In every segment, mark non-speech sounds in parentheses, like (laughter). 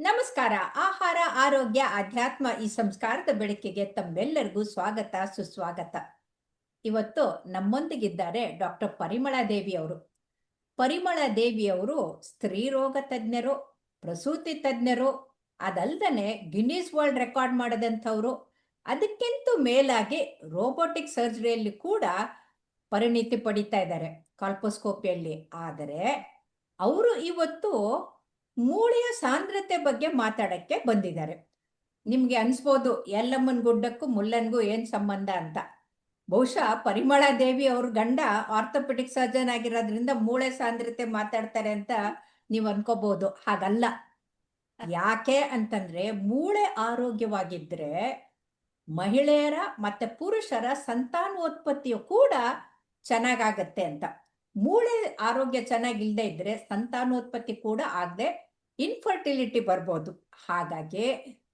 ನಮಸ್ಕಾರ. ಆಹಾರ, ಆರೋಗ್ಯ, ಆಧ್ಯಾತ್ಮ ಈ ಸಂಸ್ಕಾರದ ಬೆಳಕಿಗೆ ತಮ್ಮೆಲ್ಲರಿಗೂ ಸ್ವಾಗತ, ಸುಸ್ವಾಗತ. ಇವತ್ತು ನಮ್ಮೊಂದಿಗಿದ್ದಾರೆ ಡಾಕ್ಟರ್ ಪರಿಮಳ ದೇವಿ ಅವರು. ಪರಿಮಳ ದೇವಿಯವರು ಸ್ತ್ರೀ ರೋಗ ತಜ್ಞರು, ಪ್ರಸೂತಿ ತಜ್ಞರು, ಅದಲ್ದನೆ ಗಿನ್ನೀಸ್ ವರ್ಲ್ಡ್ ರೆಕಾರ್ಡ್ ಮಾಡದಂಥವ್ರು. ಅದಕ್ಕಿಂತ ಮೇಲಾಗಿ ರೋಬೋಟಿಕ್ ಸರ್ಜರಿಯಲ್ಲಿ ಕೂಡ ಪರಿಣಿತಿ ಪಡಿತಾ ಇದ್ದಾರೆ, ಕಾಲ್ಪೋಸ್ಕೋಪಿಯಲ್ಲಿ. ಆದರೆ, ಅವರು ಇವತ್ತು ಮೂಳೆಯ ಸಾಂದ್ರತೆ ಬಗ್ಗೆ ಮಾತಾಡಕ್ಕೆ ಬಂದಿದ್ದಾರೆ. ನಿಮ್ಗೆ ಅನ್ಸ್ಬೋದು ಎಲ್ಲಮ್ಮನ್ ಗುಡ್ಡಕ್ಕೂ ಮುಲ್ಲನ್ಗೂ ಏನ್ ಸಂಬಂಧ ಅಂತ. ಬಹುಶಃ ಪರಿಮಳ ದೇವಿ ಅವ್ರ ಗಂಡ ಆರ್ಥೋಪೆಟಿಕ್ ಸರ್ಜನ್ ಆಗಿರೋದ್ರಿಂದ ಮೂಳೆ ಸಾಂದ್ರತೆ ಮಾತಾಡ್ತಾರೆ ಅಂತ ನೀವು ಅನ್ಕೋಬಹುದು ಹಾಗಲ್ಲ. ಯಾಕೆ ಅಂತಂದ್ರೆ ಮೂಳೆ ಆರೋಗ್ಯವಾಗಿದ್ರೆ ಮಹಿಳೆಯರ ಮತ್ತೆ ಪುರುಷರ ಸಂತಾನೋತ್ಪತ್ತಿಯು ಕೂಡ ಚೆನ್ನಾಗಾಗತ್ತೆ ಅಂತ. ಮೂಳೆ ಆರೋಗ್ಯ ಚೆನ್ನಾಗಿಲ್ದೇ ಇದ್ರೆ ಸಂತಾನೋತ್ಪತ್ತಿ ಕೂಡ ಆಗದೆ ಇನ್ಫರ್ಟಿಲಿಟಿ ಬರ್ಬೋದು. ಹಾಗಾಗಿ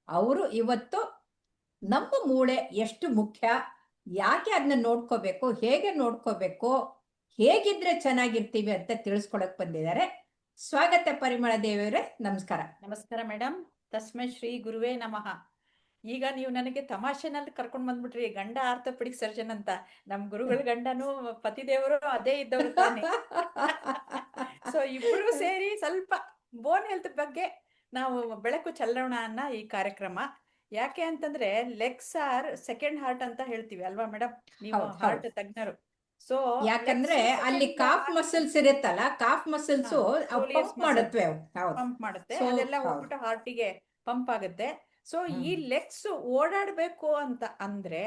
ಅವರು ಇವತ್ತು ನಮ್ಮ ಮೂಳೆ ಎಷ್ಟು ಮುಖ್ಯ ಯಾಕೆ ಅದನ್ನ ನೋಡ್ಕೋಬೇಕು ಹೇಗೆ ನೋಡ್ಕೋಬೇಕು ಹೇಗಿದ್ರೆ ಚೆನ್ನಾಗಿರ್ತೀವಿ ಅಂತ ತಿಳಿಸ್ಕೊಳಕ್ ಬಂದಿದ್ದಾರೆ. ಸ್ವಾಗತ ಪರಿಮಳ ದೇವಿಯವರೇ ನಮಸ್ಕಾರ. ನಮಸ್ಕಾರ ಮೇಡಮ್ ತಸ್ಮೈ ಶ್ರೀ ಗುರುವೇ ನಮಃ. ಈಗ ನೀವು ನನಗೆ ತಮಾಷೆನಲ್ಲಿ ಕರ್ಕೊಂಡು ಬಂದ್ಬಿಟ್ರಿ ಗಂಡ ಆರ್ಥೋಪೆಡಿಕ್ ಸರ್ಜನ್ ಅಂತ. ನಮ್ ಗುರುಗಳ ಗಂಡನು ಪತಿದೇವರು ಅದೇ ಇದ್ದವರು ತಾನೆ. ಸೊ (laughs) ಇಬ್ರು ಸೇರಿ ಸ್ವಲ್ಪ ಬೋನ್ ಹೆಲ್ತ್ ಬಗ್ಗೆ ನಾವು ಬೆಳಕು ಚಲ್ಲೋಣ ಅನ್ನ ಈ ಕಾರ್ಯಕ್ರಮ ಯಾಕೆ ಅಂತಂದ್ರೆ ಲೆಗ್ಸ್ ಆರ್ ಸೆಕೆಂಡ್ ಹಾರ್ಟ್ ಅಂತ ಹೇಳ್ತೀವಿ ಅಲ್ವಾ ಮೇಡಮ್ ನೀವು ಹಾರ್ಟ್. ತಜ್ಞರು ಸೊ ಯಾಕಂದ್ರೆ ಅಲ್ಲಿ ಕಾಫ್ ಮಸಲ್ಸ್ ಇರುತ್ತಲ್ಲ ಕಾಫ್ ಮಸಲ್ಸ್ ಪಂಪ್. ಹೌದು ಪಂಪ್ ಮಾಡುತ್ತೆ ಅದೆಲ್ಲ. ಹೋಗ್ಬಿಟ್ಟು ಹಾರ್ಟಿಗೆ ಪಂಪ್ ಆಗುತ್ತೆ ಸೊ ಈ. ಲೆಗ್ಸ್ ಓಡಾಡ್ಬೇಕು ಅಂತ ಅಂದ್ರೆ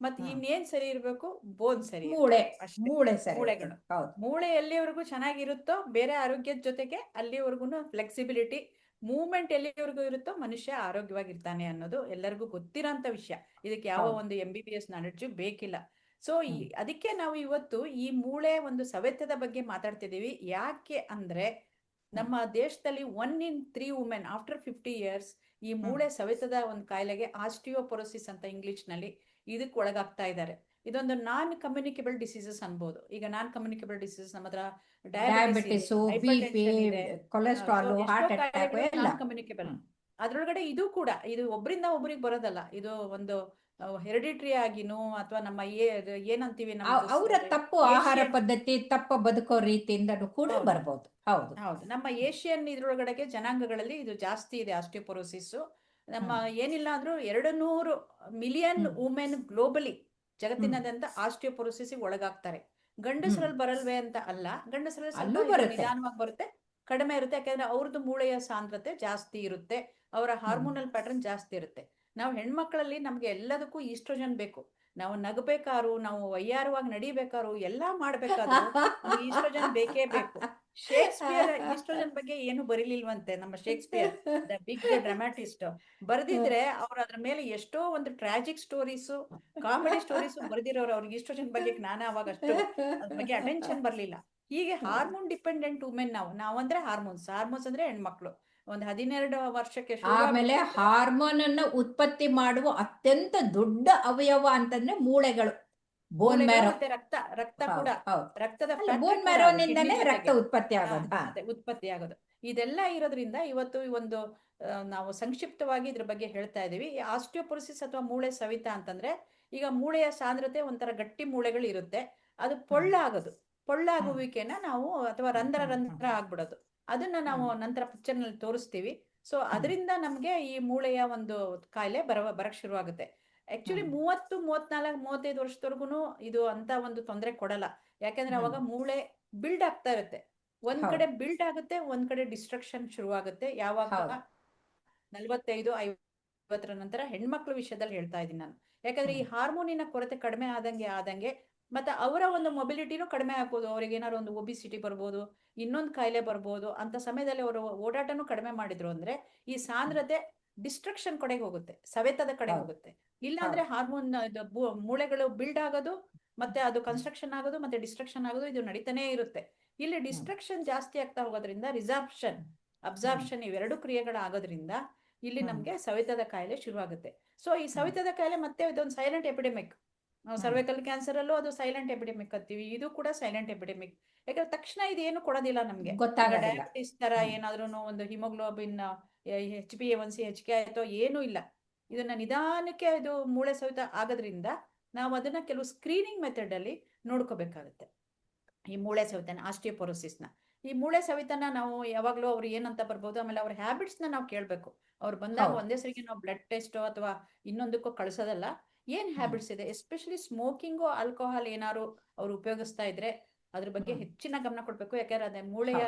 ಮತ್ ಹಾ. ಇನ್ನೇನ್ ಸರಿ ಇರ್ಬೇಕು? ಬೋನ್ ಸರಿ ಮೂಳೆ ಮೂಳೆ ಸರಿ ಮೂಳೆಗಳು. ಮೂಳೆ ಎಲ್ಲಿವರೆಗೂ ಚೆನ್ನಾಗಿರುತ್ತೋ ಬೇರೆ ಆರೋಗ್ಯದ ಜೊತೆಗೆ ಅಲ್ಲಿವರೆಗೂ ಫ್ಲೆಕ್ಸಿಬಿಲಿಟಿ ಮೂವ್ಮೆಂಟ್ ಎಲ್ಲಿವರೆಗೂ ಇರುತ್ತೋ ಮನುಷ್ಯ ಆರೋಗ್ಯವಾಗಿರ್ತಾನೆ ಅನ್ನೋದು ಎಲ್ಲರಿಗೂ ಗೊತ್ತಿರೋಂತ ವಿಷಯ. ಇದಕ್ಕೆ ಯಾವ ಒಂದು M B B S knowledge ಬೇಕಿಲ್ಲ. ಸೊ. ಅದಕ್ಕೆ ನಾವು ಇವತ್ತು ಈ ಮೂಳೆ ಒಂದು ಸವೆತದ ಬಗ್ಗೆ ಮಾತಾಡ್ತಿದೀವಿ ಯಾಕೆ ಅಂದ್ರೆ ನಮ್ಮ ದೇಶದಲ್ಲಿ one in three women after fifty years ಈ ಮೂಳೆ ಸವೆತದ ಒಂದು ಕಾಯಿಲೆಗೆ ಆಸ್ಟಿಯೋಪೊರೋಸಿಸ್ ಅಂತ ಇಂಗ್ಲಿಷ್ನಲ್ಲಿ ಇದಕ್ಕೆ ಒಳಗಾಗ್ತಾ ಇದ್ದಾರೆ. ಇದೊಂದು ನಾನ್ ಕಮ್ಯುನಿಕೇಬಲ್ ಡಿಸೀಸಸ್ ಅನ್ಬೋದು. ಈಗ ನಾನ್ ಕಮ್ಯುನಿಕೇಬಲ್ ಡಿಸೀಸಸ್ ನಮ್ಮ ಹತ್ರ ಡಯಾಬಿಟಿಸ್ ಕೊಲೆಸ್ಟ್ರಾಲ್ ಕಮ್ಯುನಿಕೇಬಲ್. ಅದ್ರೊಳಗಡೆ ಇದು ಕೂಡ ಇದು ಒಬ್ಬರಿಂದ ಒಬ್ಬರಿಗೆ ಬರೋದಲ್ಲ. ಇದು ಒಂದು ಹೆರಿಡಿಟ್ರಿ ಆಗಿನೂ ಅಥವಾ ನಮ್ಮ ಏನಂತೀವಿ ಅವರ ತಪ್ಪು ಆಹಾರ ಪದ್ಧತಿ ತಪ್ಪ ಬದುಕೋ ರೀತಿಯಿಂದ ಕೂಡ. ಬರ್ಬೋದು. ಹೌದು. ಹೌದು. ನಮ್ಮ ಏಷ್ಯನ್ ಇದ್ರೊಳಗಡೆಗೆ ಜನಾಂಗಗಳಲ್ಲಿ ಇದು ಜಾಸ್ತಿ ಇದೆ ಆಸ್ಟಿಯೋಪೊರೋಸಿಸ್. ನಮ್ಮ ಏನಿಲ್ಲ ಅಂದ್ರೂ ಎರಡು ನೂರು ಮಿಲಿಯನ್. ವುಮೆನ್ ಗ್ಲೋಬಲಿ ಜಗತ್ತಿನಾದ್ಯಂತ ಆಸ್ಟಿಯೋಪೊರೋಸಿಸ್ ಒಳಗಾಗ್ತಾರೆ. ಗಂಡಸರಲ್ಲಿ ಬರಲ್ವೇ ಅಂತ ಅಲ್ಲ ಗಂಡಸರಲ್ಲಿ. ನಿಧಾನವಾಗಿ ಬರುತ್ತೆ ಕಡಿಮೆ ಇರುತ್ತೆ ಯಾಕಂದ್ರೆ ಅವ್ರದ್ದು ಮೂಳೆಯ ಸಾಂದ್ರತೆ ಜಾಸ್ತಿ ಇರುತ್ತೆ ಅವರ ಹಾರ್ಮೋನಲ್ ಪ್ಯಾಟರ್ನ್ ಜಾಸ್ತಿ ಇರುತ್ತೆ. ನಾವು ಹೆಣ್ಮಕ್ಳಲ್ಲಿ ನಮ್ಗೆ ಎಲ್ಲದಕ್ಕೂ ಈಸ್ಟ್ರೋಜನ್ ಬೇಕು. ನಾವು ನಗಬೇಕಾರು ನಾವು ವಯ್ಯಾರವಾಗಿ ನಡಿಬೇಕಾರು ಎಲ್ಲಾ ಮಾಡ್ಬೇಕಾದ್ರು ಇಷ್ಟೋ ಈಸ್ಟ್ರೋಜನ್ ಬೇಕೇ ಬೇಕು. ಶೇಕ್ಸ್ಪಿಯರ್ ಈಸ್ಟ್ರೋಜನ್ ಬಗ್ಗೆ ಏನು ಬರೀಲಿಲ್ವಂತೆ ನಮ್ಮ ಶೇಕ್ಸ್ಪಿಯರ್ ದ ಬಿಗ್ ಡ್ರಾಮಾಟಿಸ್ಟ್. ಬರೆದಿದ್ರೆ ಅವ್ರ ಅದ್ರ ಮೇಲೆ ಎಷ್ಟೋ ಒಂದು ಟ್ರಾಜಿಕ್ ಸ್ಟೋರೀಸ್ ಕಾಮಿಡಿ ಸ್ಟೋರೀಸ್ ಬರೆದಿರೋರು ಅವ್ರಿಗೆ ಈಸ್ಟ್ರೋಜನ್ ಬಗ್ಗೆ ಜ್ಞಾನ ಅವಾಗ ಅಷ್ಟು ಅದ್ರ ಬಗ್ಗೆ ಅಟೆನ್ಷನ್ ಬರ್ಲಿಲ್ಲ. ಹೀಗೆ ಹಾರ್ಮೋನ್ ಡಿಪೆಂಡೆಂಟ್ ವುಮೆನ್ ನಾವು ನಾವಂದ್ರೆ ಹಾರ್ಮೋನ್ಸ್ ಹಾರ್ಮೋನ್ಸ್ ಅಂದ್ರೆ ಹೆಣ್ಮಕ್ಳು. ಒಂದ್ ಹದಿನೆರಡು ವರ್ಷಕ್ಕೆ ಆಮೇಲೆ ಹಾರ್ಮೋನ್ ಅನ್ನ ಉತ್ಪತ್ತಿ ಮಾಡುವ ಅತ್ಯಂತ ದೊಡ್ಡ ಅವಯವ ಅಂತಂದ್ರೆ ಮೂಳೆಗಳು ಬೋನ್ ಮ್ಯಾರೋ ರಕ್ತ ರಕ್ತ ಕೂಡ. ರಕ್ತದ ಬೋನ್ ಮ್ಯಾರೋನಿಂದನೇ ರಕ್ತ ಉತ್ಪತ್ತಿ ಆಗೋದು. ಉತ್ಪತ್ತಿ ಆಗೋದು. ಇದೆಲ್ಲ ಇರೋದ್ರಿಂದ ಇವತ್ತು ಒಂದು ನಾವು ಸಂಕ್ಷಿಪ್ತವಾಗಿ ಇದ್ರ ಬಗ್ಗೆ ಹೇಳ್ತಾ ಇದೀವಿ. ಆಸ್ಟಿಯೋಪೊರೋಸಿಸ್ ಅಥವಾ ಮೂಳೆ ಸವಿತ ಅಂತಂದ್ರೆ ಈಗ ಮೂಳೆಯ ಸಾಂದ್ರತೆ ಒಂಥರ ಗಟ್ಟಿ ಮೂಳೆಗಳು ಇರುತ್ತೆ ಅದು ಪೊಳ್ಳಾಗೋದು. ಪೊಳ್ಳಾಗುವಿಕೆನ ನಾವು ಅಥವಾ ರಂಧ್ರ ರಂಧ್ರ ಆಗ್ಬಿಡೋದು. ಅದನ್ನ ನಾವು ನಂತರ ಪಿಕ್ಚರ್ನಲ್ಲಿ ತೋರಿಸ್ತೀವಿ. ಸೊ ಅದರಿಂದ ನಮ್ಗೆ ಈ ಮೂಳೆಯ ಒಂದು ಕಾಯಿಲೆ ಬರ ಬರಕ್ ಶುರು ಆಗುತ್ತೆ ಆಕ್ಚುಲಿ. ಮೂವತ್ತು ಮೂವತ್ನಾಲ್ಕು ಮೂವತ್ತೈದು ವರ್ಷದವರೆಗೂ ಇದು ಅಂತ ಒಂದು ತೊಂದರೆ ಕೊಡಲ್ಲ. ಯಾಕಂದ್ರೆ ಅವಾಗ ಮೂಳೆ ಬಿಲ್ಡ್ ಆಗ್ತಾ ಇರುತ್ತೆ. ಒಂದ್ ಕಡೆ ಬಿಲ್ಡ್ ಆಗುತ್ತೆ ಒಂದ್ ಕಡೆ ಡಿಸ್ಟ್ರಕ್ಷನ್ ಶುರುವಾಗುತ್ತೆ. ಯಾವಾಗ ನಲ್ವತ್ತೈದು ನಲವತ್ತೈದು ಐವತ್ತರ ನಂತರ ಹೆಣ್ಮಕ್ಳ ವಿಷಯದಲ್ಲಿ ಹೇಳ್ತಾ ಇದ್ದೀನಿ ನಾನು. ಯಾಕಂದ್ರೆ ಈ ಹಾರ್ಮೋನಿನ ಕೊರತೆ ಕಡಿಮೆ ಆದಂಗೆ ಆದಂಗೆ ಮತ್ತೆ ಅವರ ಒಂದು ಮೊಬಿಲಿಟಿನೂ ಕಡಿಮೆ ಆಗ್ಬೋದು. ಅವ್ರಿಗೆ ಏನಾದ್ರು ಒಂದು ಒಬಿಸಿಟಿ ಬರ್ಬೋದು ಇನ್ನೊಂದು ಕಾಯಿಲೆ ಬರ್ಬೋದು ಅಂತ ಸಮಯದಲ್ಲಿ ಅವರು ಓಡಾಟನೂ ಕಡಿಮೆ ಮಾಡಿದ್ರು ಅಂದ್ರೆ ಈ ಸಾಂದ್ರತೆ ಡಿಸ್ಟ್ರಕ್ಷನ್ ಕಡೆಗೆ ಹೋಗುತ್ತೆ ಸವೆತದ ಕಡೆ ಹೋಗುತ್ತೆ. ಇಲ್ಲ ಅಂದ್ರೆ ಹಾರ್ಮೋನ್ ಮೂಳೆಗಳು ಬಿಲ್ಡ್ ಆಗೋದು ಮತ್ತೆ ಅದು ಕನ್ಸ್ಟ್ರಕ್ಷನ್ ಆಗೋದು ಮತ್ತೆ ಡಿಸ್ಟ್ರಕ್ಷನ್ ಆಗೋದು ಇದು ನಡೀತಾನೆ ಇರುತ್ತೆ. ಇಲ್ಲಿ ಡಿಸ್ಟ್ರಕ್ಷನ್ ಜಾಸ್ತಿ ಆಗ್ತಾ ಹೋಗೋದ್ರಿಂದ ರಿಸಾರ್ಪ್ಷನ್ ಅಬ್ಸಾರ್ಪ್ಷನ್ ಇವೆರಡು ಕ್ರಿಯೆಗಳಾಗೋದ್ರಿಂದ ಇಲ್ಲಿ. ನಮ್ಗೆ ಸವೆತದ ಕಾಯಿಲೆ ಶುರುವಾಗುತ್ತೆ. ಸೊ ಈ ಸವೆತದ ಕಾಯಿಲೆ ಮತ್ತೆ ಇದೊಂದು ಸೈಲೆಂಟ್ ಎಪಿಡೆಮಿಕ್ ನಾವು. ಸರ್ವೈಕಲ್ ಕ್ಯಾನ್ಸರ್ ಅಲ್ಲೂ ಅದು ಸೈಲೆಂಟ್ ಎಪಿಡೆಮಿಕ್ ಅಂತೀವಿ. ಇದು ಕೂಡ ಸೈಲೆಂಟ್ ಎಪಿಡೆಮಿಕ್ ಯಾಕಂದ್ರೆ ತಕ್ಷಣ ಇದೇನು ಕೊಡೋದಿಲ್ಲ ನಮ್ಗೆ. ಡಯಾಬಿಟಿಸ್ ತರ ಏನಾದ್ರೂ ಒಂದು haemoglobin H B A one C K ಆಯ್ತೋ ಏನೂ ಇಲ್ಲ. ಇದನ್ನ ನಿಧಾನಕ್ಕೆ ಇದು ಮೂಳೆ ಸವಿತ ಆಗೋದ್ರಿಂದ ನಾವು ಅದನ್ನ ಕೆಲವು ಸ್ಕ್ರೀನಿಂಗ್ ಮೆಥಡ್ ಅಲ್ಲಿ ನೋಡ್ಕೋಬೇಕಾಗುತ್ತೆ. ಈ ಮೂಳೆ ಸವಿತನ ಆಸ್ಟಿಯೋಪೊರೋಸಿಸ್ನ ಈ ಮೂಳೆ ಸವಿತನ ನಾವು ಯಾವಾಗಲೂ ಅವ್ರು ಏನಂತ ಬರ್ಬೋದು ಆಮೇಲೆ ಅವ್ರ ಹ್ಯಾಬಿಟ್ಸ್ನ ನಾವು ಕೇಳಬೇಕು. ಅವ್ರು ಬಂದಾಗ ಒಂದೇ ಸರಿಗೆ ನಾವು ಬ್ಲಡ್ ಟೆಸ್ಟ್ ಅಥವಾ ಇನ್ನೊಂದಕ್ಕೂ ಕಳ್ಸೋದಲ್ಲ. ಏನ್ ಹ್ಯಾಬಿಟ್ಸ್ ಇದೆ? ಎಸ್ಪೆಷಲಿ ಸ್ಮೋಕಿಂಗು ಆಲ್ಕೋಹಾಲ್ ಏನಾದ್ರು ಅವ್ರು ಉಪಯೋಗಿಸ್ತಾ ಇದ್ರೆ ಅದ್ರ ಬಗ್ಗೆ ಹೆಚ್ಚಿನ ಗಮನ ಕೊಡ್ಬೇಕು. ಯಾಕಂದ್ರೆ ಅದೇ ಮೂಳೆಯ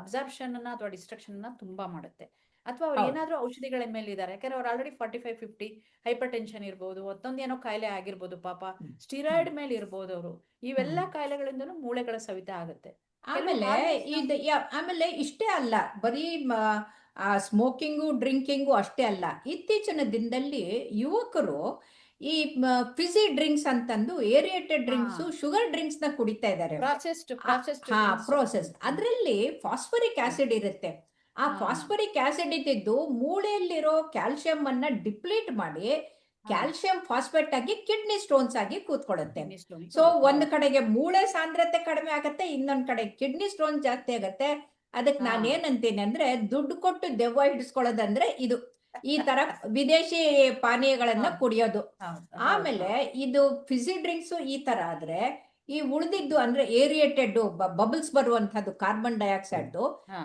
ಅಬ್ಸಾರ್ಪ್ಷನ್ ಅನ್ನ ಅಥವಾ ಡಿಸ್ಟ್ರಕ್ಷನ್ ಅನ್ನ ತುಂಬಾ ಮಾಡುತ್ತೆ. ಅಥವಾ ಅವ್ರು ಏನಾದ್ರು ಔಷಧಿಗಳ ಮೇಲೆ ಇದ್ದಾರೆ ಯಾಕಂದ್ರೆ ಅವ್ರು already forty five fifty hypertension ಇರ್ಬೋದು ಮತ್ತೊಂದೇನೋ ಕಾಯಿಲೆ ಆಗಿರ್ಬೋದು ಪಾಪ. ಸ್ಟಿರಾಯ್ಡ್ ಮೇಲೆ ಇರ್ಬೋದು ಅವರು. ಇವೆಲ್ಲ ಕಾಯಿಲೆಗಳಿಂದ ಕಾಯಿಲೆಗಳಿಂದನೂ ಮೂಳೆಗಳ ಸವಿತ ಆಗುತ್ತೆ. ಆಮೇಲೆ ಆಮೇಲೆ ಇಷ್ಟೇ ಅಲ್ಲ. ಬರೀ ಸ್ಮೋಕಿಂಗು ಡ್ರಿಂಕಿಂಗು ಅಷ್ಟೇ ಅಲ್ಲ. ಇತ್ತೀಚಿನ ದಿನದಲ್ಲಿ ಯುವಕರು ಈ ಫಿಸಿ ಡ್ರಿಂಕ್ಸ್ ಅಂತಂದು ಏರಿಯೇಟೆಡ್ ಡ್ರಿಂಕ್ಸ್. ಶುಗರ್ ಡ್ರಿಂಕ್ಸ್ನ ಕುಡಿತಾ ಇದ್ದಾರೆ ಪ್ರೋಸೆಸ್ ಅದರಲ್ಲಿ ಫಾಸ್ಫರಿಕ್ ಆಸಿಡ್ ಇರುತ್ತೆ. ಆ. ಫಾಸ್ಫರಿಕ್ ಆಸಿಡ್ ಇದ್ದಿದ್ದು ಮೂಳೆಯಲ್ಲಿರೋ ಕ್ಯಾಲ್ಸಿಯಂ ಅನ್ನ ಡಿಪ್ಲೀಟ್ ಮಾಡಿ ಕ್ಯಾಲ್ಸಿಯಂ ಫಾಸ್ಫೇಟ್ ಆಗಿ ಕಿಡ್ನಿ ಸ್ಟೋನ್ಸ್ ಆಗಿ ಕೂತ್ಕೊಳ್ಳುತ್ತೆ. ಸೊ ಒಂದ್ ಕಡೆಗೆ ಮೂಳೆ ಸಾಂದ್ರತೆ ಕಡಿಮೆ ಆಗತ್ತೆ ಇನ್ನೊಂದ್ ಕಡೆ ಕಿಡ್ನಿ ಸ್ಟೋನ್ ಜಾಸ್ತಿ ಆಗತ್ತೆ. ಅದಕ್ಕೆ. ನಾನು ಏನಂತೀನಿ ಅಂದ್ರೆ ದುಡ್ಡು ಕೊಟ್ಟು ದೆವ್ವ ಹಿಡಿಸ್ಕೊಳ್ಳೋದಂದ್ರೆ ಇದು. ಈ ತರ ವಿದೇಶಿ ಪಾನೀಯಗಳನ್ನ ಕುಡಿಯೋದು. ಆಮೇಲೆ ಇದು ಫಿಸಿ ಡ್ರಿಂಕ್ಸ್ ಈ ತರ ಆದ್ರೆ ಈ ಉಳಿದಿದ್ದು ಅಂದ್ರೆ ಏರಿಯೇಟೆಡ್ ಬಬಲ್ಸ್ ಬರುವಂತಹದ್ದು ಕಾರ್ಬನ್ ಡೈಆಕ್ಸೈಡ್.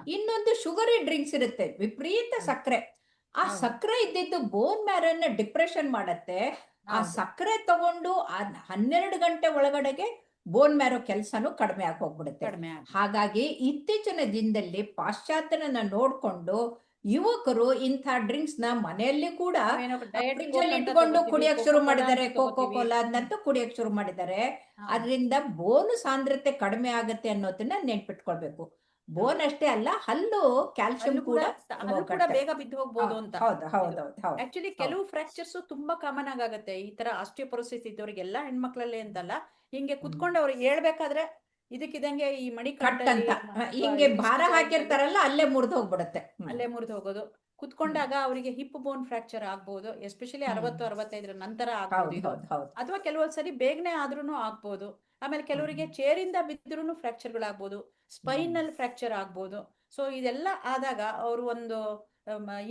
ಇನ್ನೊಂದು ಶುಗರಿ ಡ್ರಿಂಕ್ಸ್ ಇರುತ್ತೆ ವಿಪರೀತ. ಸಕ್ಕರೆ ಆ. ಸಕ್ಕರೆ ಇದ್ದಿದ್ದು ಬೋನ್ ಮ್ಯಾರನ್ನ ಡಿಪ್ರೆಷನ್ ಮಾಡತ್ತೆ. ಆ ಸಕ್ಕರೆ ತಗೊಂಡು ಆ ಹನ್ನೆರಡು ಗಂಟೆ ಒಳಗಡೆಗೆ ಬೋನ್ ಮ್ಯಾರೋ ಕೆಲಸನು ಕಡಿಮೆ ಆಗಿ ಹೋಗ್ಬಿಡುತ್ತೆ. ಹಾಗಾಗಿ ಇತ್ತೀಚಿನ ದಿನದಲ್ಲಿ ಪಾಶ್ಚಾತ್ಯನ ನೋಡ್ಕೊಂಡು ಯುವಕರು ಇಂಥ ಡ್ರಿಂಕ್ಸ್ನ ಮನೆಯಲ್ಲಿ ಕೂಡ ಇಟ್ಕೊಂಡು ಕುಡಿಯಕ್ ಶುರು ಮಾಡಿದ್ದಾರೆ ಕೋಕೋ. ಕೋಲಾ ಅದಂತೂ ಕುಡಿಯಕ್ ಶುರು ಮಾಡಿದ್ದಾರೆ. ಅದರಿಂದ ಬೋನ್ ಸಾಂದ್ರತೆ ಕಡಿಮೆ ಆಗತ್ತೆ ಅನ್ನೋದನ್ನ ನೆನ್ಪಿಟ್ಕೊಳ್ಬೇಕು. ಬೋನ್ ಅಷ್ಟೇ ಅಲ್ಲ ಹಲ್ಲು ಕ್ಯಾಲ್ಸಿಯಂ ಕೂಡ ಕೂಡ ಬೇಗ ಬಿದ್ದು ಹೋಗ್ಬೋದು ಅಂತ. ಹೌದು ಹೌದು ಹೌದು ಹೌದು. ಆಕ್ಚುಲಿ ಕೆಲವು ಫ್ರಾಕ್ಚರ್ಸ್ ತುಂಬಾ ಕಾಮನ್ ಆಗುತ್ತೆ. ಈ ತರ ಅಷ್ಟೇ ಪರಿಸ್ಥಿತಿ ಇದ್ದವ್ರಿಗೆಲ್ಲ ಹೆಣ್ಮಕ್ಳಲ್ಲೇ ಅಂತಲ್ಲ ಹಿಂಗೆ ಕುತ್ಕೊಂಡು ಅವ್ರಿಗೆ ಹೇಳ್ಬೇಕಾದ್ರೆ ಇದಕ್ಕಿದಂಗೆ ಈ ಮಡಿ ಕಟ್ ಅಂತ ಹಿಂಗೆ ಭಾರ ಹಾಕಿರ್ತಾರಲ್ಲ ಅಲ್ಲೇ ಮುರಿದು ಹೋಗ್ಬಿಡುತ್ತೆ. ಅಲ್ಲೇ ಮುರಿದು ಹೋಗೋದು. ಕುತ್ಕೊಂಡಾಗ ಅವರಿಗೆ ಹಿಪ್ ಬೋನ್ ಫ್ರಾಕ್ಚರ್ ಆಗ್ಬಹುದು ಎಸ್ಪೆಷಲಿ. ಅರವತ್ತು ಅರವತ್ತೈದರ ನಂತರ ಆಗ್ಬೋದು ಹೌದು ಹೌದು ಹೌದು. ಅಥವಾ ಕೆಲವೊಂದ್ ಸರಿ ಬೇಗನೆ ಆದ್ರೂ ಆಗ್ಬಹುದು ಆಮೇಲೆ ಕೆಲವರಿಗೆ ಚೇರಿಂದ ಬಿದ್ದರೂ ಫ್ರಾಕ್ಚರ್ಗಳಾಗ್ಬೋದು ಸ್ಪೈನಲ್ ಫ್ರಾಕ್ಚರ್ ಆಗ್ಬೋದು. ಸೊ ಇದೆಲ್ಲ ಆದಾಗ ಅವರು ಒಂದು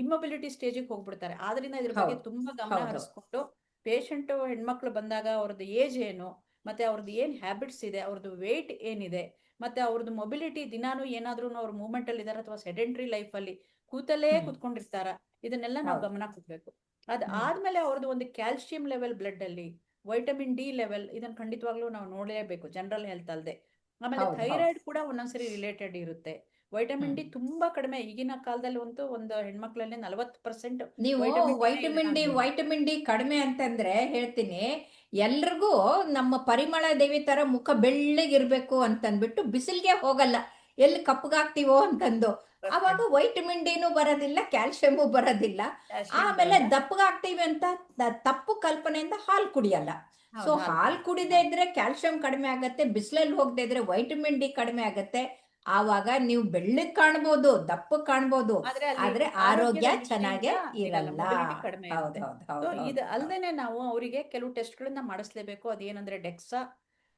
ಇಮ್ಮೊಬಿಲಿಟಿ ಸ್ಟೇಜಿಗೆ ಹೋಗ್ಬಿಡ್ತಾರೆ. ಆದ್ರಿಂದ ಇದ್ರ ಬಗ್ಗೆ ತುಂಬಾ ಗಮನ ಹರಿಸ್ಕೊಂಡು ಪೇಷಂಟ್ ಹೆಣ್ಮಕ್ಳು ಬಂದಾಗ ಅವ್ರದ್ದು ಏಜ್ ಏನು ಮತ್ತೆ ಅವ್ರದ್ದು ಏನ್ ಹ್ಯಾಬಿಟ್ಸ್ ಇದೆ ಅವ್ರದ್ದು ವೇಟ್ ಏನಿದೆ ಮತ್ತೆ ಅವ್ರದ್ದು ಮೊಬಿಲಿಟಿ ದಿನಾನು ಏನಾದ್ರೂ ಅವ್ರ ಮೂವ್ಮೆಂಟ್ ಅಲ್ಲಿ ಇದಾರೆ ಅಥವಾ ಸೆಡೆಂಟ್ರಿ ಲೈಫ್ ಅಲ್ಲಿ ಕೂತಲ್ಲೇ. ಕುತ್ಕೊಂಡಿರ್ತಾರ ಇದನ್ನೆಲ್ಲ ನಾವು. ಗಮನ ಕೊಡ್ಬೇಕು ಅದ್. ಆದ್ಮೇಲೆ ಅವ್ರದ್ದು ಒಂದು ಕ್ಯಾಲ್ಸಿಯಂ ಲೆವೆಲ್ ಬ್ಲಡ್ ಅಲ್ಲಿ ವೈಟಮಿನ್ ಡಿ ಲೆವೆಲ್ ಇದನ್ನ ಖಂಡಿತವಾಗ್ಲೂ ನಾವು ನೋಡಲೇಬೇಕು ಜನರಲ್ ಹೆಲ್ತ್ ಅಲ್ಲದೆ ಆಮೇಲೆ. ಥೈರಾಯ್ಡ್ ಕೂಡ ಒಂದೊಂದ್ಸರಿ ರಿಲೇಟೆಡ್ ಇರುತ್ತೆ ವೈಟಮಿನ್ ಡಿ ತುಂಬಾ ಕಡಿಮೆ. ಈಗಿನ ಕಾಲದಲ್ಲಿ ಅಂತೂ ಒಂದು ಹೆಣ್ಮಕ್ಳಲ್ಲಿ ನಲವತ್ತು ಪರ್ಸೆಂಟ್ ನೀವು ವೈಟಮಿನ್ ಡಿ. ವೈಟಮಿನ್ ಡಿ ಕಡಿಮೆ ಅಂತಂದ್ರೆ ಹೇಳ್ತೀನಿ ಎಲ್ರಿಗೂ ನಮ್ಮ ಪರಿಮಳ ದೇವಿ ತರ ಮುಖ ಬೆಳ್ಳಗಿರ್ಬೇಕು ಅಂತಂದ್ಬಿಟ್ಟು ಬಿಸಿಲ್ಗೆ ಹೋಗಲ್ಲ. ಎಲ್ಲಿ ಕಪ್ಪಗಾಗ್ತೀವೋ ಅಂತಂದು. ಅವಾಗ ವೈಟಮಿನ್ ಡಿನೂ ಬರೋದಿಲ್ಲ ಕ್ಯಾಲ್ಸಿಯಮು ಬರೋದಿಲ್ಲ. ಆಮೇಲೆ ದಪ್ಪಗಾಗ್ತೀವಿ ಅಂತ ತಪ್ಪು ಕಲ್ಪನೆಯಿಂದ ಹಾಲು ಕುಡಿಯಲ್ಲ. ಸೊ ಹಾಲು ಕುಡಿದೇ ಇದ್ರೆ ಕ್ಯಾಲ್ಸಿಯಂ ಕಡಿಮೆ ಆಗತ್ತೆ ಬಿಸಿಲಲ್ಲಿ ಹೋಗದೆ ಇದ್ರೆ ವೈಟಮಿನ್ ಡಿ ಕಡಿಮೆ ಆಗತ್ತೆ. ಆವಾಗ ನೀವು ಬೆಳ್ಳಗ್ ಕಾಣ್ಬೋದು ದಪ್ಪ ಕಾಣ್ಬೋದು ಆದ್ರೆ ಆರೋಗ್ಯ ಚೆನ್ನಾಗೆ ಇರಲ್ಲ, ಇದು ಅಲ್ದೇನೆ ನಾವು ಅವರಿಗೆ ಕೆಲವು ಟೆಸ್ಟ್ ಗಳನ್ನ ಮಾಡಿಸ್ಲೇಬೇಕು. ಅದೇನಂದ್ರೆ ಡೆಕ್ಸಾ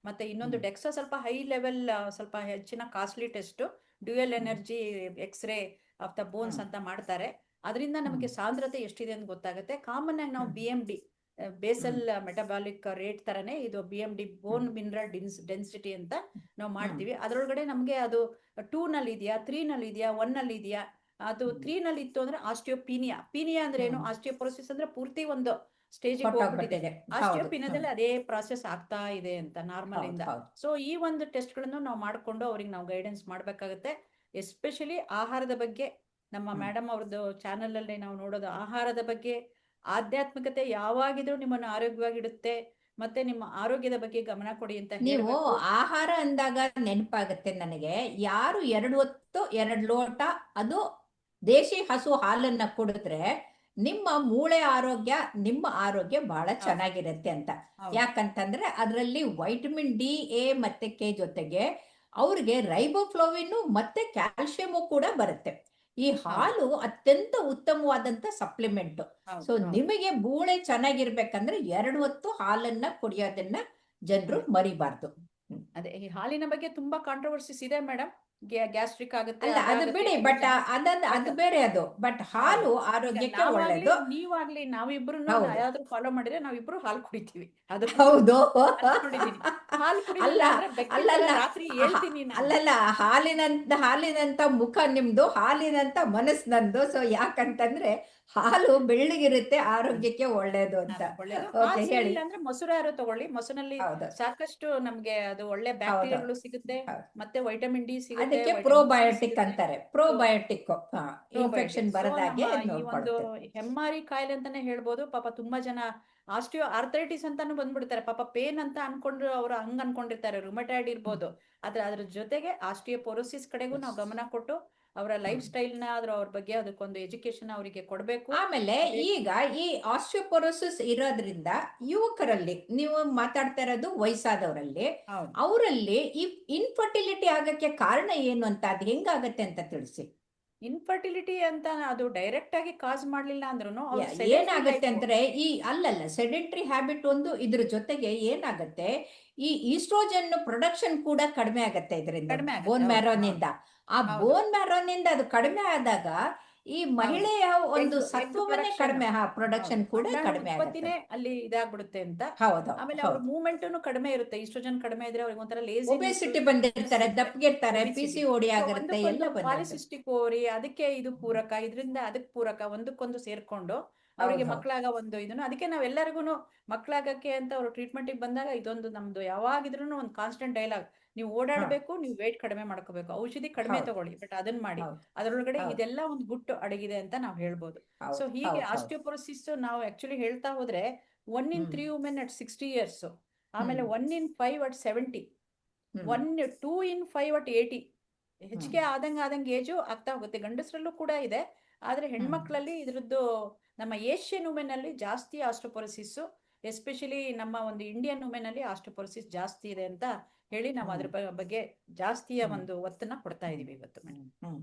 ಮತ್ತೆ ಇನ್ನೊಂದು ಡೆಕ್ಸಾ ಸ್ವಲ್ಪ ಹೈ ಲೆವೆಲ್ ಸ್ವಲ್ಪ ಹೆಚ್ಚಿನ costly test dual. Energy X-ray of the bones ಅಂತ ಮಾಡ್ತಾರೆ. ಅದರಿಂದ ನಮಗೆ. ಸಾಂದ್ರತೆ ಎಷ್ಟಿದೆ ಅಂತ ಗೊತ್ತಾಗುತ್ತೆ. ಕಾಮನ್ ಆಗಿ ನಾವು. B M D basal metabolic rate ತರನೇ ಇದು B M D bone mineral density ಅಂತ ನಾವು ಮಾಡ್ತೀವಿ. ಅದರೊಳಗಡೆ ನಮಗೆ ಅದು ಟೂ ನಲ್ಲಿ ಇದೆಯಾ ತ್ರೀ ನಲ್ಲಿ ಇದೆಯಾ ಒನ್ನಲ್ಲಿ ಇದೆಯಾ ಅದು ತ್ರೀನಲ್ಲಿ ತ್ರೀ ನಲ್ಲಿ ಇತ್ತು ಅಂದ್ರೆ ಆಸ್ಟಿಯೋಪೀನಿಯಾ ಪೀನಿಯಾ ಅಂದ್ರೆ ಏನು? ಆಸ್ಟಿಯೋ ಆಸ್ಟಿಯೋಪೊರೋಸಿಸ್ ಅಂದ್ರೆ ಪೂರ್ತಿ ಒಂದು ಸ್ಟೇಜಿಗೆ ಹೋಗ್ಬಿಟ್ಟಿದೆ. ಆಸ್ಟಿಯೋಪಿನದಲ್ಲಿ ಅದೇ ಪ್ರಾಸೆಸ್ ಆಗ್ತಾ ಇದೆ ಅಂತ ನಾರ್ಮಲ್ ಇಂದ. ಸೊ ಈ ಒಂದು ಟೆಸ್ಟ್ಗಳನ್ನು ನಾವು ಮಾಡಿಕೊಂಡು ಅವ್ರಿಗೆ ನಾವು ಗೈಡೆನ್ಸ್ ಮಾಡ್ಬೇಕಾಗತ್ತೆ. ಎಸ್ಪೆಷಲಿ ಆಹಾರದ ಬಗ್ಗೆ ನಮ್ಮ. ಮೇಡಮ್ ಅವ್ರದ್ದು ಚಾನೆಲ್ ಅಲ್ಲಿ ನಾವು ನೋಡೋದು ಆಹಾರದ ಬಗ್ಗೆ ಆಧ್ಯಾತ್ಮಿಕತೆ ಯಾವಾಗಿದ್ರೂ ನಿಮ್ಮನ್ನು ಆರೋಗ್ಯವಾಗಿಡುತ್ತೆ ಮತ್ತೆ ನಿಮ್ಮ ಆರೋಗ್ಯದ ಬಗ್ಗೆ ಗಮನ ಕೊಡಿ ಅಂತ ನೀವು ಆಹಾರ ಅಂದಾಗ ನೆನಪಾಗುತ್ತೆ ನನಗೆ. ಯಾರು ಎರಡು ಹೊತ್ತು ಎರಡು ಲೋಟ ಅದು ದೇಶಿ ಹಸು ಹಾಲನ್ನ ಕುಡಿದ್ರೆ ನಿಮ್ಮ ಮೂಳೆ ಆರೋಗ್ಯ ನಿಮ್ಮ ಆರೋಗ್ಯ ಬಹಳ ಚೆನ್ನಾಗಿರುತ್ತೆ ಅಂತ. ಯಾಕಂತಂದ್ರೆ ಅದರಲ್ಲಿ ವೈಟಮಿನ್ ಡಿ ಎ ಮತ್ತೆ ಕೆ ಜೊತೆಗೆ ಅವ್ರಿಗೆ ರೈಬೋಫ್ಲೋವಿನ್ ಮತ್ತೆ ಕ್ಯಾಲ್ಸಿಯಮು ಕೂಡ ಬರುತ್ತೆ. ಈ ಹಾಲು ಅತ್ಯಂತ ಉತ್ತಮವಾದಂತ ಸಪ್ಲಿಮೆಂಟ್ ಸೊ. ನಿಮಗೆ ಮೂಳೆ ಚೆನ್ನಾಗಿರ್ಬೇಕಂದ್ರೆ ಎರಡು ಹೊತ್ತು ಹಾಲನ್ನ ಕುಡಿಯೋದನ್ನ ಜನರು ಮರಿಬಾರ್ದು. ಅದೇ ಈ ಹಾಲಿನ ಬಗ್ಗೆ ತುಂಬಾ ಕಾಂಟ್ರವರ್ಸಿಸ್ ಇದೆ ಮೇಡಮ್ ಗ್ಯಾಸ್ಟ್ರಿಕ್ ಆಗುತ್ತೆ ಅಲ್ಲ ಅದು ಬಿಡಿ ಬಟ್ ಅದನ್ನ ಅದು ಬೇರೆ ಅದು. ಬಟ್ ಹಾಲು ಆರೋಗ್ಯಕ್ಕೆ ಒಳ್ಳೇದು. ನೀವಾಗ್ಲಿ ನಾವಿಬ್ರು ನಾವು ಯಾವ್ದಾದ್ರು ಫಾಲೋ ಮಾಡಿದ್ರೆ ನಾವಿಬ್ರು ಹಾಲು ಕುಡಿತೀವಿ. ಅದು ಹೌದು. (laughs) ಅಲ್ಲ, ಅಲ್ಲಲ್ಲ. ಅಲ್ಲಲ್ಲ ಹಾಲಿನಂತ ಹಾಲಿನಂತ ಮುಖ ನಿಮ್ದು ಹಾಲಿನಂತ ಮನಸ್ಸು ನಂದು. ಸೊ ಯಾಕಂತಂದ್ರೆ ಹಾಲು ಬೆಳ್ಳಗಿರುತ್ತೆ ಆರೋಗ್ಯಕ್ಕೆ ಒಳ್ಳೇದು ಅಂತ. ಅಂದ್ರೆ ಮೊಸರಾರು ತಗೊಳ್ಳಿ. ಮೊಸರಲ್ಲಿ ಸಾಕಷ್ಟು ನಮ್ಗೆ ಅದು ಒಳ್ಳೆ ಬ್ಯಾಕ್ಟೀರಿಯಾಗಳು ಸಿಗುತ್ತೆ ಮತ್ತೆ ವೈಟಮಿನ್ ಡಿ ಸಿಗುತ್ತೆ ಅದಕ್ಕೆ ಪ್ರೋಬಯೋಟಿಕ್ ಅಂತಾರೆ. ಪ್ರೋಬಯೋಟಿಕ್. ಇನ್ಫೆಕ್ಷನ್ ಬರದಾಗೆ ಈ ಒಂದು ಹೆಮ್ಮಾರಿ ಕಾಯಿಲೆ ಅಂತಾನೆ ಹೇಳ್ಬೋದು. ಪಾಪ ತುಂಬಾ ಜನ ಆಸ್ಟಿಯೋ ಆರ್ಥರೈಟಿಸ್ ಅಂತಾನು ಬಂದ್ಬಿಡ್ತಾರೆ. ಪಾಪ ಪೇನ್ ಅಂತ ಅನ್ಕೊಂಡು ಅವ್ರು ಹಂಗ್ ಅನ್ಕೊಂಡಿರ್ತಾರೆ. ರುಮಟೈಡ್ ಇರ್ಬೋದು. ಆದ್ರೆ ಅದ್ರ ಜೊತೆಗೆ ಆಸ್ಟಿಯೋಪೊರೋಸಿಸ್ ಕಡೆಗೂ ನಾವು ಗಮನ ಕೊಟ್ಟು ಅವರ ಲೈಫ್ ಸ್ಟೈಲ್ನ ಅದ್ರ ಅವ್ರ ಬಗ್ಗೆ ಅದಕ್ಕೊಂದು ಎಜುಕೇಶನ್ ಅವರಿಗೆ ಕೊಡಬೇಕು. ಆಮೇಲೆ ಈಗ ಈ ಆಸ್ಟ್ರೋಪೊರೋಸಿಸ್ ಇರೋದ್ರಿಂದ ಯುವಕರಲ್ಲಿ ನೀವು ಮಾತಾಡ್ತಾ ಇರೋದು ವಯಸ್ಸಾದವರಲ್ಲಿ ಅವರಲ್ಲಿ ಈ ಇನ್ಫರ್ಟಿಲಿಟಿ ಆಗಕ್ಕೆ ಕಾರಣ ಏನು ಅಂತ ಅದು ಹೆಂಗಾಗತ್ತೆ ಅಂತ ತಿಳಿಸಿ. ಇನ್ಫರ್ಟಿಲಿಟಿ ಅಂತ ಅದು ಡೈರೆಕ್ಟ್ ಆಗಿ ಕಾಸ್ ಮಾಡ್ಲಿಲ್ಲ ಅಂದ್ರೂ ಏನಾಗುತ್ತೆ ಅಂದ್ರೆ ಈ ಅಲ್ಲಲ್ಲ ಸೆಡೆಂಟ್ರಿ ಹ್ಯಾಬಿಟ್ ಒಂದು ಇದ್ರ ಜೊತೆಗೆ ಏನಾಗುತ್ತೆ ಈ ಈಸ್ಟ್ರೋಜನ್ ಪ್ರೊಡಕ್ಷನ್ ಕೂಡ ಕಡಿಮೆ ಆಗತ್ತೆ ಇದರಿಂದ ಬೋನ್ ಮ್ಯಾರೋನಿಂದ ಆ. ಬೋನ್ ಮ್ಯಾರೋನಿಂದ ಅದು ಕಡಿಮೆ ಆದಾಗ ಈ ಮಹಿಳೆಯ ಒಂದು ಸತ್ವವನ್ನೇ ಕಡಿಮೆ ಹಾ ಪ್ರೊಡಕ್ಷನ್ ಕೂಡ ಕಡಿಮೆ ಆಗುತ್ತೆ. ಅಲ್ಲಿ ಇದಾಗ್ಬಿಡುತ್ತೆ ಅಂತ. ಹೌದು ಆಮೇಲೆ ಅವ್ರ ಮೂವ್ಮೆಂಟ್ ಕಡಿಮೆ ಇರುತ್ತೆ. ಇಸ್ಟ್ರೋಜನ್ ಕಡಿಮೆ ಇದ್ರೆ ಅವ್ರಿಗೆ ಒಂಥರ ಲೇಸಿ ಒಬೆಸಿಟಿ ಬಂದಿರ್ತಾರೆ ದಪ್ಪಗಿರ್ತಾರೆ ಪಿ ಸಿ ಓಡಿ ಆಗಿರುತ್ತೆ ಎಲ್ಲ ಪಾಲಿಸಿಸ್ಟಿಕ್ ಓರಿ ಅದಕ್ಕೆ ಇದು ಪೂರಕ ಇದರಿಂದ ಅದಕ್ಕೆ ಪೂರಕ ಒಂದಕ್ಕೊಂದು ಸೇರ್ಕೊಂಡು ಅವರಿಗೆ. ಮಕ್ಕಳಾಗ ಒಂದು ಇದನ್ನು ಅದಕ್ಕೆ ನಾವೆಲ್ಲರಿಗೂ ಮಕ್ಕಳಾಗಕ್ಕೆ ಅಂತ ಅವ್ರು ಟ್ರೀಟ್ಮೆಂಟ್ ಬಂದಾಗ ಇದೊಂದು ನಮ್ದು ಯಾವಾಗಿದ್ರು ಒಂದು ಕಾನ್ಸ್ಟೆಂಟ್ ಡೈಲಾಗ್ ನೀವು ಓಡಾಡ್ಬೇಕು ನೀವು ವೇಟ್ ಕಡಿಮೆ ಮಾಡ್ಕೋಬೇಕು. ಔಷಧಿ ಕಡಿಮೆ ತಗೊಳ್ಳಿ ಬಟ್ ಅದನ್ನ ಮಾಡಿ. ಅದರೊಳಗಡೆ ಇದೆಲ್ಲ ಒಂದು ಗುಟ್ಟು ಅಡಗಿದೆ ಅಂತ ನಾವು ಹೇಳ್ಬೋದು. ಸೊ ಹೀಗೆ. ಆಸ್ಟಿಯೋಪೊರೋಸಿಸ್ ನಾವು ಆಕ್ಚುಲಿ ಹೇಳ್ತಾ ಹೋದ್ರೆ one in. Three women at sixty years ಆಮೇಲೆ. One in five at seventy. One two in five at eighty ಹೆಚ್ಚಿಗೆ ಆದಂಗ ಆದಂಗ ಏಜು ಆಗ್ತಾ ಹೋಗುತ್ತೆ. ಗಂಡಸರಲ್ಲೂ ಕೂಡ ಇದೆ. ಆದ್ರೆ ಹೆಣ್ಮಕ್ಳಲ್ಲಿ ಇದ್ರದ್ದು ನಮ್ಮ ಏಷ್ಯನ್ ವುಮೆನ್ ಅಲ್ಲಿ ಜಾಸ್ತಿ ಆಸ್ಟ್ರೋಪೊರೋಸಿಸ್ ಎಸ್ಪೆಷಲಿ ನಮ್ಮ ಒಂದು ಇಂಡಿಯನ್ ವುಮೆನ್ ಅಲ್ಲಿ ಆಸ್ಟ್ರೋಪೊರೋಸಿಸ್ ಜಾಸ್ತಿ ಇದೆ ಅಂತ ಹೇಳಿ ನಾವು ಅದ್ರ ಬಗ್ಗೆ ಜಾಸ್ತಿಯ ಒಂದು ಒತ್ತನ್ನ ಕೊಡ್ತಾ ಇದೀವಿ ಇವತ್ತು ಮೇಡಮ್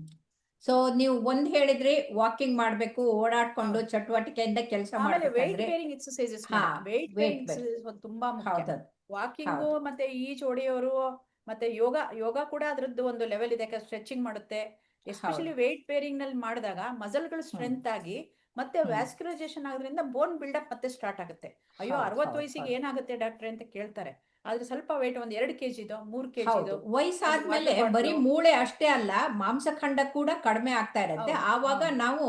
ಸೊ ನೀವು ಒಂದ್ ಹೇಳಿದ್ರಿ ವಾಕಿಂಗ್ ಮಾಡ್ಬೇಕು ಓಡಾಡ್ಕೊಂಡು ಚಟುವಟಿಕೆಯಿಂದ ಕೆಲಸ ಆಮೇಲೆ ವೇಟ್ ಮಾಡ್ಬೇಕಂದ್ರೆ ಬೇರಿಂಗ್ ಎಕ್ಸರ್ಸೈಸಸ್ ಹಾ, ವೇಟ್ weight ಬೇರಿಂಗ್ ತುಂಬಾ ವಾಕಿಂಗು ಮತ್ತೆ ಈಜು ಹೊಡೆಯೋರು ಮತ್ತೆ ಯೋಗ ಯೋಗ ಕೂಡ ಅದ್ರದ್ದು ಒಂದು ಲೆವೆಲ್ ಇದೆ. ಸ್ಟ್ರೆಚಿಂಗ್ ಮಾಡುತ್ತೆ. ಎಸ್ಪೆಷಲಿ ವೆಯ್ಟ್ ಬೇರಿಂಗ್ನಲ್ಲಿ ಮಾಡಿದಾಗ ಮಸಲ್ಗಳು ಸ್ಟ್ರೆಂತ್ ಆಗಿ ಮತ್ತೆ. ವ್ಯಾಸ್ಕ್ಯುಲೈಸೇಷನ್ ಆಗೋದ್ರಿಂದ ಬೋನ್ ಬಿಲ್ಡಪ್ ಮತ್ತೆ ಸ್ಟಾರ್ಟ್ ಆಗುತ್ತೆ. ಅಯ್ಯೋ ಅರವತ್ತು ವಯಸ್ಸಿಗೆ ಏನಾಗುತ್ತೆ ಡಾಕ್ಟರ್ ಅಂತ ಕೇಳ್ತಾರೆ. ಆದ್ರೆ ಸ್ವಲ್ಪ ವೇಟ್ ಒಂದ್ ಎರಡು ಕೆಜಿದು ಮೂರ್ ಹೌದು. ಕೆಜಿದು ವಯಸ್ಸಾದ್ಮೇಲೆ ಬರೀ. ಮೂಳೆ ಅಷ್ಟೇ ಅಲ್ಲ ಮಾಂಸಖಂಡ ಕೂಡ ಕಡಿಮೆ ಆಗ್ತಾ ಇರುತ್ತೆ. ಆವಾಗ ನಾವು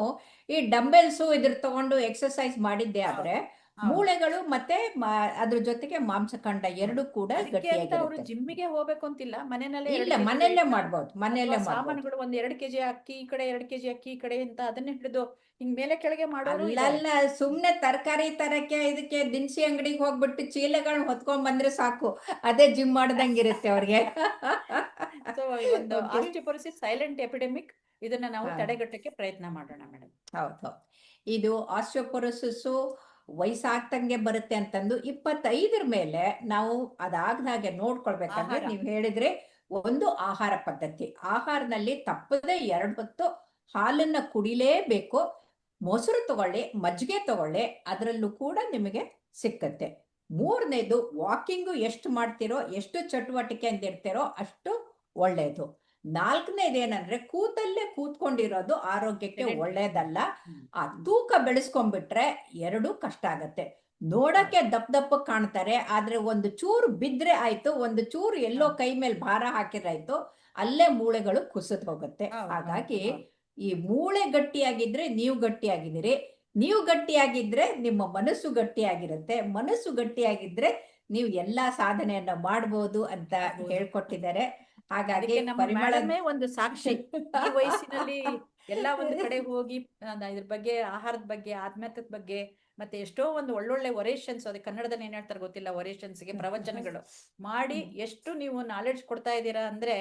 ಈ ಡಂಬೆಲ್ಸ್ ಇದ್ರ ತಗೊಂಡು ಎಕ್ಸರ್ಸೈಸ್ ಮಾಡಿದ್ದೆ ಆದ್ರೆ ಮೂಳೆಗಳು ಮತ್ತೆ ಅದ್ರ ಜೊತೆಗೆ ಮಾಂಸಖಂಡ ಎರಡು ಕೂಡ ಅವರು ಜಿಮ್ಮಿಗೆ ಹೋಗ್ಬೇಕು ಅಂತಿಲ್ಲ. ಮನೆಯಲ್ಲೇ ಇಲ್ಲ ಮನೆಯಲ್ಲೇ ಮಾಡ್ಬೋದು ಮನೆಯಲ್ಲೇ ಸಾಮಾನುಗಳು ಒಂದ್ ಎರಡು ಕೆಜಿ ಅಕ್ಕಿ ಈ ಕಡೆ ಎರಡು ಕೆಜಿ ಅಕ್ಕಿ ಈ ಕಡೆ ಅಂತ ಅದನ್ನ ಹಿಡಿದು ಹಿಂಗ್ ಮೇಲೆ ಕೆಳಗೆ ಇಲ್ಲ ಅಲ್ಲಲ್ಲ ಸುಮ್ನೆ ತರಕಾರಿ ತರಕ್ಕೆ ಇದಕ್ಕೆ ದಿನಸಿ ಅಂಗಡಿಗೆ ಹೋಗ್ಬಿಟ್ಟು ಚೀಲಗಳನ್ನ ಹೊತ್ಕೊಂಡ್ ಬಂದ್ರೆ ಸಾಕು. ಅದೇ ಜಿಮ್ ಮಾಡ್ದಂಗಿರುತ್ತೆ ಅವ್ರಿಗೆ. ಆಸ್ಟಿಯೋಪೊರೋಸಿಸ್ ಸೈಲೆಂಟ್ ಎಪಿಡೆಮಿಕ್ ಇದನ್ನ ನಾವು. ತಡೆಗಟ್ಟಕ್ಕೆ ಪ್ರಯತ್ನ ಮಾಡೋಣ ಮೇಡಮ್. ಹೌದು ಹೌದು. ಇದು ಆಸ್ಟಿಯೋಪೊರೋಸಿಸ್ಸು ವಯಸ್ಸಾಗ್ತಂಗೆ ಬರುತ್ತೆ ಅಂತಂದು ಇಪ್ಪತ್ತೈದರ ಮೇಲೆ ನಾವು ಅದಾಗ್ದಾಗೆ ನೋಡ್ಕೊಳ್ಬೇಕಂದ್ರೆ. ನೀವು ಹೇಳಿದ್ರೆ ಒಂದು ಆಹಾರ ಪದ್ಧತಿ. ಆಹಾರದಲ್ಲಿ ತಪ್ಪದೆ ಎರಡು ಹೊತ್ತು ಹಾಲನ್ನ ಕುಡಿಲೇಬೇಕು. ಮೊಸರು ತಗೊಳ್ಳಿ ಮಜ್ಜಿಗೆ ತಗೊಳ್ಳಿ ಅದರಲ್ಲೂ ಕೂಡ ನಿಮಗೆ ಸಿಕ್ಕತ್ತೆ. ಮೂರನೇದು ವಾಕಿಂಗು ಎಷ್ಟು ಮಾಡ್ತಿರೋ ಎಷ್ಟು ಚಟುವಟಿಕೆ ಇರ್ತೀರೋ ಅಷ್ಟು ಒಳ್ಳೆಯದು ನಾಲ್ಕನೇದು ಏನಂದ್ರೆ ಕೂತಲ್ಲೇ ಕೂತ್ಕೊಂಡಿರೋದು ಆರೋಗ್ಯಕ್ಕೆ. ಒಳ್ಳೇದಲ್ಲ. ಆ ತೂಕ ಬೆಳೆಸ್ಕೊಂಡ್ಬಿಟ್ರೆ ಎರಡೂ ಕಷ್ಟ ಆಗತ್ತೆ. ನೋಡಕ್ಕೆ ದಪ್ಪ ದಪ್ಪ ಕಾಣ್ತಾರೆ ಆದ್ರೆ ಒಂದು ಚೂರು ಬಿದ್ರೆ ಆಯ್ತು ಒಂದು ಚೂರು ಎಲ್ಲೋ ಕೈ ಮೇಲೆ ಭಾರ ಹಾಕಿದ್ರಾಯ್ತು ಅಲ್ಲೇ ಮೂಳೆಗಳು ಕುಸಿದ್ ಹೋಗುತ್ತೆ. ಹಾಗಾಗಿ ಈ ಮೂಳೆ ಗಟ್ಟಿಯಾಗಿದ್ರೆ ನೀವು ಗಟ್ಟಿಯಾಗಿದ್ದೀರಿ. ನೀವು ಗಟ್ಟಿಯಾಗಿದ್ರೆ ನಿಮ್ಮ ಮನಸ್ಸು ಗಟ್ಟಿಯಾಗಿರುತ್ತೆ. ಮನಸ್ಸು ಗಟ್ಟಿಯಾಗಿದ್ರೆ ನೀವು ಎಲ್ಲಾ ಸಾಧನೆಯನ್ನ ಮಾಡ್ಬೋದು ಅಂತ. ಹೇಳ್ಕೊಟ್ಟಿದ್ದಾರೆ. ಹಾಗಾಗಿ ನಮ್ಮ ಒಂದು ಸಾಕ್ಷಿ. (laughs) ಈ ವಯಸ್ಸಿನಲ್ಲಿ ಎಲ್ಲ ಒಂದು ಕಡೆ ಹೋಗಿ ಇದ್ರ ಬಗ್ಗೆ ಆಹಾರದ ಬಗ್ಗೆ ಆತ್ಮೀಯತದ ಬಗ್ಗೆ ಮತ್ತೆ ಎಷ್ಟೋ ಒಂದು ಒಳ್ಳೊಳ್ಳೆ ಒರೇಷನ್ಸ್ ಅದೇ ಕನ್ನಡದಲ್ಲಿ ಏನ್ ಹೇಳ್ತಾರೆ ಗೊತ್ತಿಲ್ಲ ಒರೇಷನ್ಸ್ಗೆ ಪ್ರವಚನಗಳು ಮಾಡಿ ಎಷ್ಟು ನೀವು ನಾಲೆಡ್ಜ್ ಕೊಡ್ತಾ ಇದ್ದೀರಾ ಅಂದ್ರೆ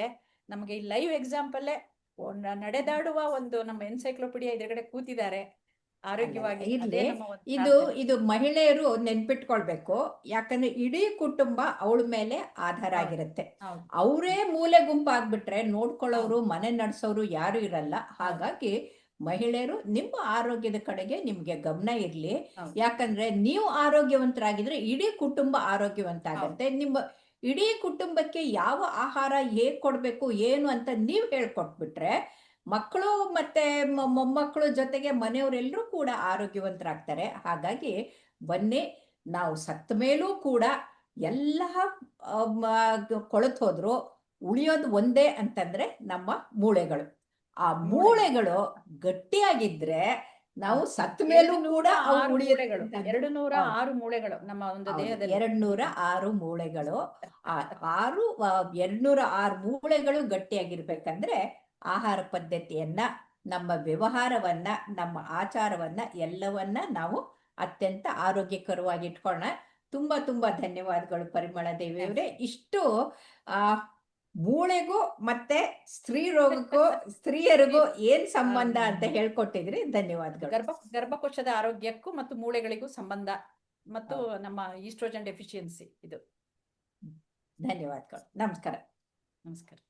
ನಮಗೆ ಈ ಲೈವ್ ಎಕ್ಸಾಂಪಲ್ಲೇ ನಡೆದಾಡುವ ಒಂದು ನಮ್ಮ ಎನ್ಸೈಕ್ಲೋಪೀಡಿಯಾ ಎದುರುಗಡೆ ಕೂತಿದ್ದಾರೆ. ಆರೋಗ್ಯವಾಗಿ ಇರ್ಲಿ. ಇದು. ಇದು ಮಹಿಳೆಯರು ನೆನ್ಪಿಟ್ಕೊಳ್ಬೇಕು. ಯಾಕಂದ್ರೆ ಇಡೀ ಕುಟುಂಬ ಅವಳ ಮೇಲೆ ಆಧಾರ. ಆಗಿರುತ್ತೆ. ಅವರೇ ಮೂಲೆ ಗುಂಪಾಗ್ಬಿಟ್ರೆ ನೋಡ್ಕೊಳ್ಳೋರು ಮನೆ ನಡೆಸೋರು ಯಾರು ಇರಲ್ಲ. ಹಾಗಾಗಿ ಮಹಿಳೆಯರು ನಿಮ್ಮ ಆರೋಗ್ಯದ ಕಡೆಗೆ ನಿಮ್ಗೆ ಗಮನ ಇರ್ಲಿ. ಯಾಕಂದ್ರೆ ನೀವು ಆರೋಗ್ಯವಂತರಾಗಿದ್ರೆ ಇಡೀ ಕುಟುಂಬ ಆರೋಗ್ಯವಂತ ಆಗುತ್ತೆ ನಿಮ್ಮ ಇಡೀ ಕುಟುಂಬಕ್ಕೆ ಯಾವ ಆಹಾರ ಹೇಗ್ ಕೊಡ್ಬೇಕು ಏನು ಅಂತ ನೀವು ಹೇಳ್ಕೊಟ್ಬಿಟ್ರೆ ಮಕ್ಕಳು ಮತ್ತೆ ಮೊಮ್ಮಕ್ಕಳ ಜೊತೆಗೆ ಮನೆಯವರೆಲ್ಲರೂ ಕೂಡ ಆರೋಗ್ಯವಂತರಾಗ್ತಾರೆ ಹಾಗಾಗಿ ಬನ್ನಿ ನಾವು ಸತ್ತ ಮೇಲೂ ಕೂಡ ಎಲ್ಲ ಕೊಳತು ಹೋದ್ರು ಉಳಿಯೋದು ಒಂದೇ ಅಂತಂದ್ರೆ ನಮ್ಮ ಮೂಳೆಗಳು ಆ ಮೂಳೆಗಳು ಗಟ್ಟಿಯಾಗಿದ್ರೆ ನಾವು ಸತ್ತ ಮೇಲೂ ಕೂಡ. ಎರಡು ನೂರ. ಆರು ಮೂಳೆಗಳು ನಮ್ಮ ಒಂದು ಹೌದು, ದೇಹದಲ್ಲಿ ಎರಡ್ ನೂರ ಆರು ಮೂಳೆಗಳು ಆ ಆರು ಎರಡ್ನೂರ ಆರು ಮೂಳೆಗಳು ಗಟ್ಟಿಯಾಗಿರ್ಬೇಕಂದ್ರೆ ಆಹಾರ ಪದ್ಧತಿಯನ್ನ ನಮ್ಮ ವ್ಯವಹಾರವನ್ನ ನಮ್ಮ ಆಚಾರವನ್ನ ಎಲ್ಲವನ್ನ ನಾವು ಅತ್ಯಂತ ಆರೋಗ್ಯಕರವಾಗಿ ಇಟ್ಕೊಳ್ಳೋಣ ತುಂಬಾ ತುಂಬಾ ಧನ್ಯವಾದಗಳು ಪರಿಮಳ ದೇವಿಯವರೇ. ಇಷ್ಟು ಆ ಮೂಳೆಗೂ ಮತ್ತೆ ಸ್ತ್ರೀ ರೋಗಕ್ಕೂ ಸ್ತ್ರೀಯರಿಗೂ ಏನ್ ಸಂಬಂಧ ಅಂತ ಹೇಳ್ಕೊಟ್ಟಿದ್ರಿ. ಧನ್ಯವಾದಗಳು. ಗರ್ಭ ಗರ್ಭಕೋಶದ ಆರೋಗ್ಯಕ್ಕೂ ಮತ್ತು ಮೂಳೆಗಳಿಗೂ ಸಂಬಂಧ ಮತ್ತು ನಮ್ಮ ಈಸ್ಟ್ರೋಜನ್ ಡೆಫಿಷಿಯನ್ಸಿ ಇದು. ಧನ್ಯವಾದಗಳು. ನಮಸ್ಕಾರ. ನಮಸ್ಕಾರ.